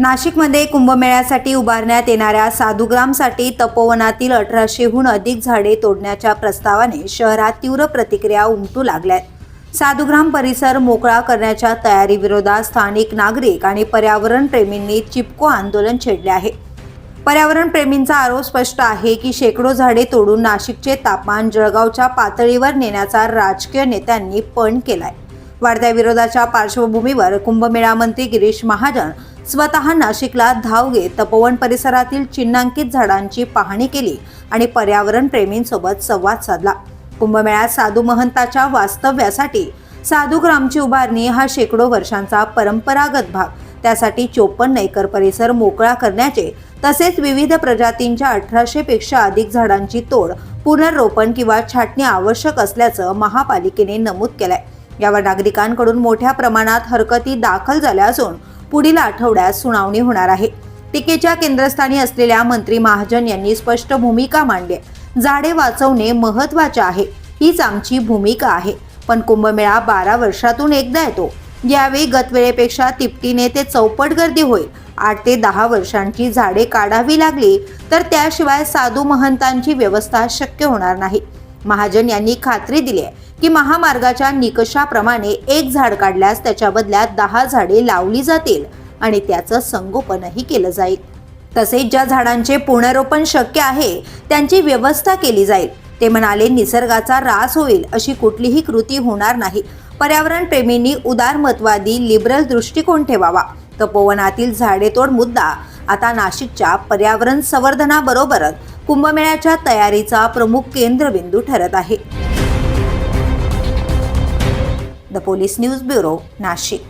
नाशिकमध्ये कुंभमेळ्यासाठी उभारण्यात येणाऱ्या साधुग्रामसाठी तपोवनातील अठराशेहून अधिक झाडे तोडण्याच्या प्रस्तावाने शहरात तीव्र प्रतिक्रिया उमटू लागल्यात. साधुग्राम परिसर मोकळा करण्याच्या तयारीविरोधात स्थानिक नागरिक आणि पर्यावरण प्रेमींनी चिपको आंदोलन छेडले आहे. पर्यावरण प्रेमींचा आरोप स्पष्ट आहे की शेकडो झाडे तोडून नाशिकचे तापमान जळगावच्या पातळीवर नेण्याचा राजकीय नेत्यांनी पण केलाय. वाढत्या विरोधाच्या पार्श्वभूमीवर कुंभमेळा मंत्री गिरीश महाजन स्वतः नाशिकला धाव घेत तपोवन परिसरातील चिन्हांकित झाडांची पाहणी केली आणि पर्यावरण प्रेमींसोबत संवाद साधला. कुंभमेळ्यात साधू महंताच्या वास्तव्यासाठी साधुग्रामची उभारणी हा शेकडो वर्षांचा परंपरागत भाग. त्यासाठी चोपन्न एकर परिसर मोकळा करण्याचे तसेच विविध प्रजातींच्या अठराशे पेक्षा अधिक झाडांची तोड पुनर्रोपण किंवा छाटणी आवश्यक असल्याचं महापालिकेने नमूद केलंय. यावर नागरिकांकडून मोठ्या प्रमाणात हरकती दाखल झाल्या असून पुढील आठवड्यात सुनावणी होणार आहे. टीकेच्या केंद्रस्थानी असलेल्या मंत्री महाजन यांनी स्पष्ट भूमिका मांडली. झाडे वाचवणे महत्त्वाचे आहे. हीच आमची भूमिका आहे. पण कुंभमेळा बारा वर्षातून एकदा येतो. यावेळी गतवेळेपेक्षा तिपटीने ते चौपट गर्दी होईल. आठ ते दहा वर्षांची झाडे काढावी लागली तर त्याशिवाय साधू महंतांची व्यवस्था शक्य होणार नाही. महाजन यांनी खात्री दिली आहे की महामार्गाच्या निकषाप्रमाणे एक झाड काढल्यास त्याच्या बदल्यात दहा झाडे लावली जातील आणि त्याचं संगोपनही केलं जाईल. तसेच ज्या झाडांचे पुनरोपण शक्य आहे त्यांची व्यवस्था केली जाईल. ते म्हणाले निसर्गाचा ऱ्हास होईल अशी कुठलीही कृती होणार नाही. पर्यावरण प्रेमींनी उदारमतवादी लिबरल दृष्टिकोन ठेवावा. तपोवनातील झाडेतोड मुद्दा आता नाशिकच्या पर्यावरण संवर्धनाबरोबरच कुंभमेळ्याच्या तयारीचा प्रमुख केंद्रबिंदू ठरत आहे. The police news bureau Nashik.